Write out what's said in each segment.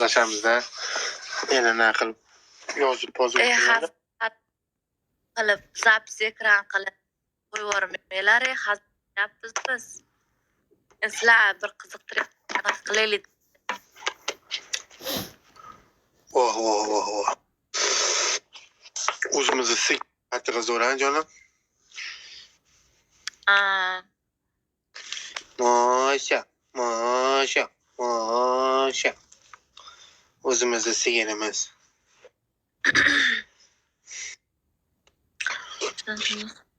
gaplashamiz-da. Yana qilib yozib E, hazil qilib zapis ekran qilib qo'yvormanglar e, hazil qilyapmiz biz E, sizlar bir qiziqtirib qilaylik Voh, voh, voh, voh. O'zimizni qattiq zo'ran jonim. Mosha, mosha, mosha. O'zimizni siginimiz.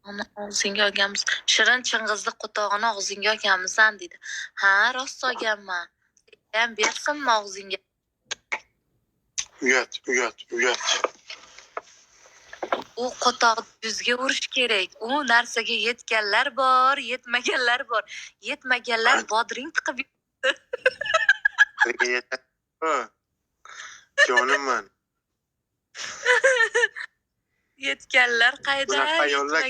uni og'zingga olganmiz. Shirin ching'izni qo'tog'ini og'zingga olganmisan deydi ha rost olganman. Ham bersinmi og'zingga? Uyat, uyat, uyat. u qo'tog'ni yuzga urish kerak. U narsaga yetganlar bor yetmaganlar bor. Yetmaganlar bodring tiqib Canım ben. Yetkenler kayda. Uzakta yolla.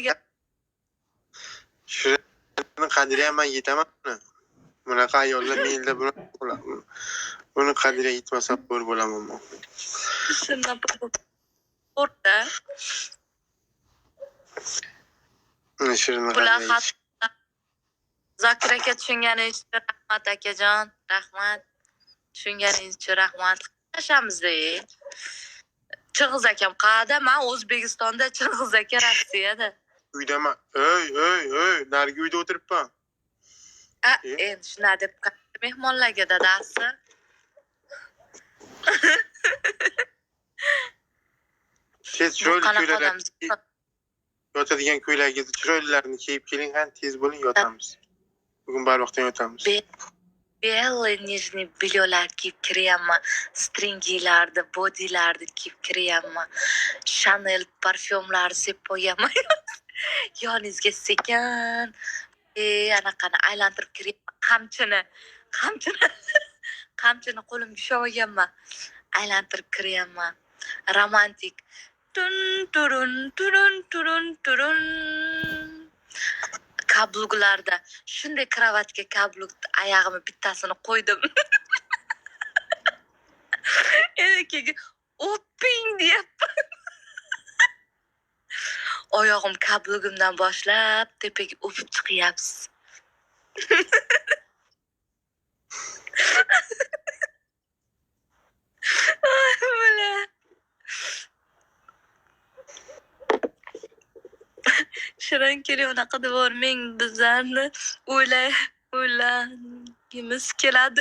Şuranın kadire hemen yetemem mi? Bunaqa ayollar menda buni buni qadriga yetmasa bor bo'laman man. O'rta. Bular Zokir aka tushunganingiz uchun rahmat akajon, rahmat. Tushunganingiz uchun rahmat qatnashamiz-da chig'iz akam qayerda man o'zbekistonda chig'iz aka rossiyada uydaman. Ey, ey, ey, narigi uyda o'tiribman. a E? endi shunaqa deb mehmonlarga dadasi Tez chiroyli ko'ylaklar yotadigan ko'ylagingizni chiroylilarini kiyib keling, qani tez bo'ling yotamiz. Bugun barvaqtdan yotamiz белые нижние бельёлар киип киремма стрингиларды бодиларды киип киремма shanel parfyumlar sepib qo'yaman yoningizga sekin e anaqani aylantirib kiryapman qamchini qamchini qamchini qo'limga ushlab olganman aylantirib kiryapman romantik. Turun turun turun turun turun kabluklarda shunday kravatga kabluk oyog'imni bittasini qo'ydim. Endi keyin o'ping deyapman. Oyog'im kablugimdan boshlab tepaga o'pib chiqyapsiz ምስክር ወርሚንግ ብዛን ውለ ውላ ይምስክላድ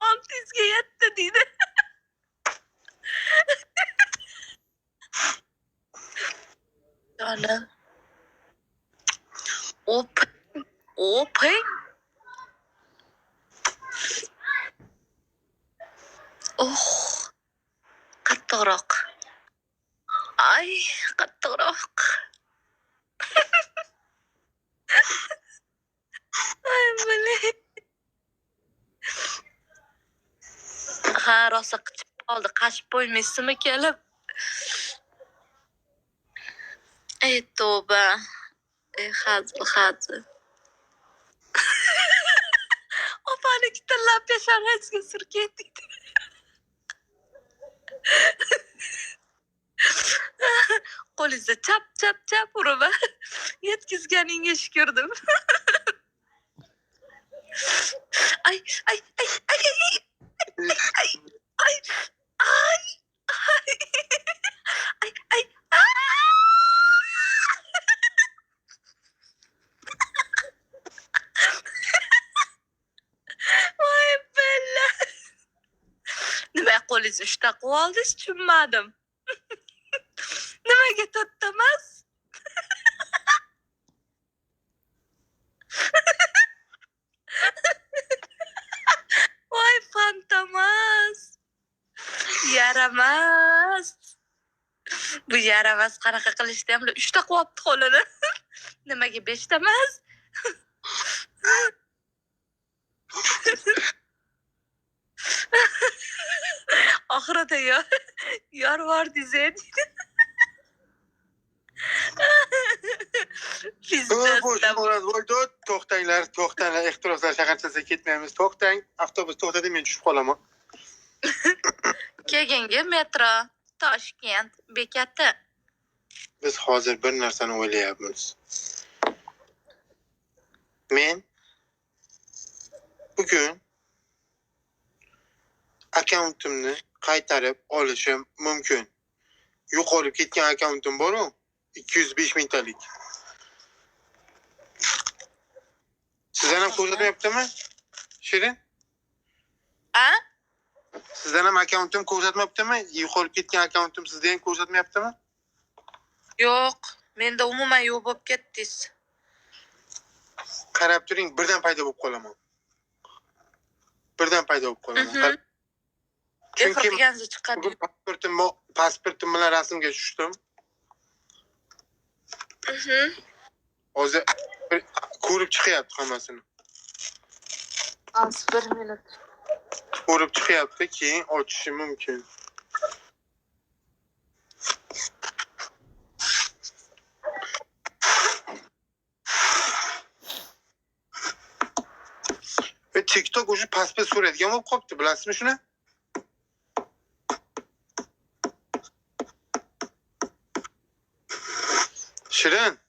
Abdestge yetti dedi. Yani open open oh. Qattiqroq ay qattiqroq ay bilay ha rosa qichib qoldi. Qashib qo'ymaysizmi kelib? Ey tovba ey hazil hazil. Opaniki tillab peshonasiga surkaydi deydi qo'lingizda chap chap chap urib yetkazganingga shukurdim ay ay ay ay ay ay ay ay ay ay qo'lingizni ushlab qilib oldingiz tushunmadim nimaga to'xtamas voy fantomas yaramas bu yaramas qanaqa qilishdi ham uchta qilyapti qo'lini nimaga beshta emas yor yor bor desangiz Voy, voy, Biznesda voy, voy, to'xtanglar to'xtanglar ehtiroslar shaharchasiga ketmaymiz to'xtang avtobus to'xtadi men tushib qolaman keyingi metro Toshkent bekati. biz hozir bir narsani o'ylayapmiz. Men bugun akkauntimni qaytarib olishim mumkin yo'qolib ketgan akkauntim boru ikki yuz besh mingtalik sizdan ham ko'rsatmayaptimi shirin A? sizdan ham akkauntim ko'rsatmayaptimi yo'qolib ketgan akkauntim sizda ham ko'rsatmayaptimi Yo'q, menda umuman yo'q bo'lib ketdingiz. qarab turing birdan paydo bo'lib qolaman birdan paydo bo'lib qolaman Mhm. chunki Efirganzi chiqadi. bugun pasportim bo- pasportim bilan rasmga tushdim Mhm. hozir bir- ko'rib chiqyapti hammasini Az bir minut. ko'rib chiqyapti keyin ochishi mumkin ve tiktok уже pasport so'raydigan bo'lib qolibdi bilasizmi shuni Shirin Ha,